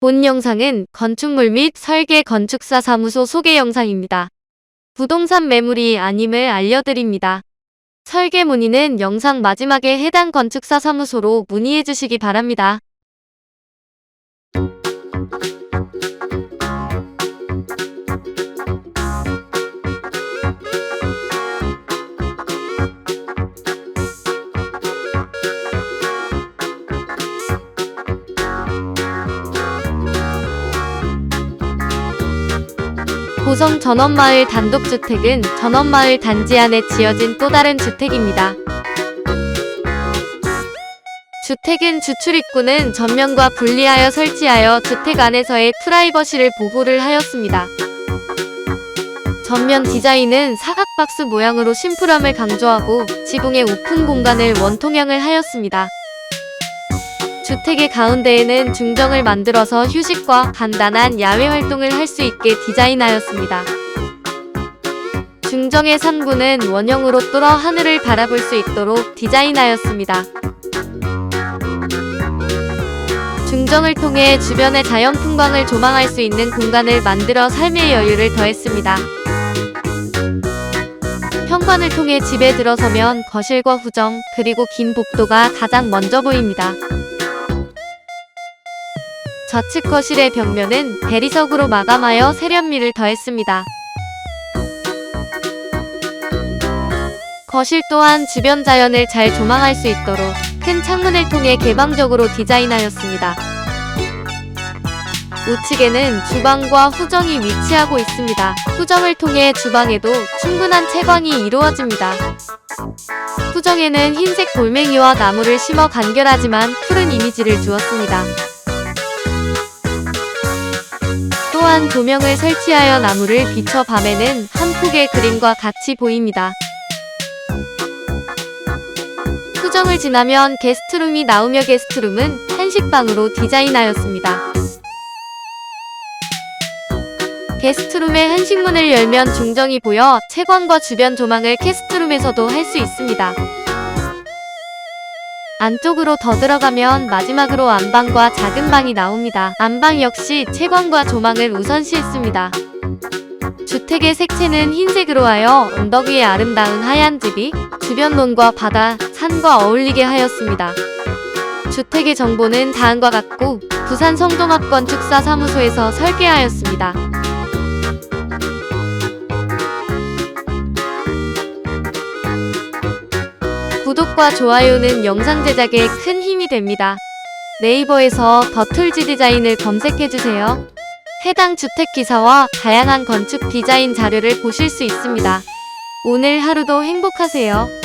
본 영상은 건축물 및 설계 건축사 사무소 소개 영상입니다. 부동산 매물이 아님을 알려드립니다. 설계 문의는 영상 마지막에 해당 건축사 사무소로 문의해 주시기 바랍니다. 고성 전원마을 단독주택은 전원마을 단지 안에 지어진 또 다른 주택입니다. 주택은 주출입구는 전면과 분리하여 설치하여 주택 안에서의 프라이버시를 보호를 하였습니다. 전면 디자인은 사각박스 모양으로 심플함을 강조하고 지붕의 오픈 공간을 원통형을 하였습니다. 주택의 가운데에는 중정을 만들어서 휴식과 간단한 야외 활동을 할 수 있게 디자인하였습니다. 중정의 상부는 원형으로 뚫어 하늘을 바라볼 수 있도록 디자인하였습니다. 중정을 통해 주변의 자연 풍광을 조망할 수 있는 공간을 만들어 삶의 여유를 더했습니다. 현관을 통해 집에 들어서면 거실과 후정, 그리고 긴 복도가 가장 먼저 보입니다. 좌측 거실의 벽면은 대리석으로 마감하여 세련미를 더했습니다. 거실 또한 주변 자연을 잘 조망할 수 있도록 큰 창문을 통해 개방적으로 디자인하였습니다. 우측에는 주방과 후정이 위치하고 있습니다. 후정을 통해 주방에도 충분한 채광이 이루어집니다. 후정에는 흰색 돌멩이와 나무를 심어 간결하지만 푸른 이미지를 주었습니다. 한 조명을 설치하여 나무를 비춰 밤에는 한 폭의 그림과 같이 보입니다. 수정을 지나면 게스트룸이 나오며 게스트룸은 한식방으로 디자인하였습니다. 게스트룸의 한식문을 열면 중정이 보여 채광과 주변 조망을 게스트룸에서도 할 수 있습니다. 안쪽으로 더 들어가면 마지막으로 안방과 작은 방이 나옵니다. 안방 역시 채광과 조망을 우선시했습니다. 주택의 색채는 흰색으로 하여 언덕 위의 아름다운 하얀 집이 주변 논과 바다, 산과 어울리게 하였습니다. 주택의 정보는 다음과 같고 부산 성동학 건축사 사무소에서 설계하였습니다. 구독과 좋아요는 영상 제작에 큰 힘이 됩니다. 네이버에서 더툴지 디자인을 검색해주세요. 해당 주택 기사와 다양한 건축 디자인 자료를 보실 수 있습니다. 오늘 하루도 행복하세요.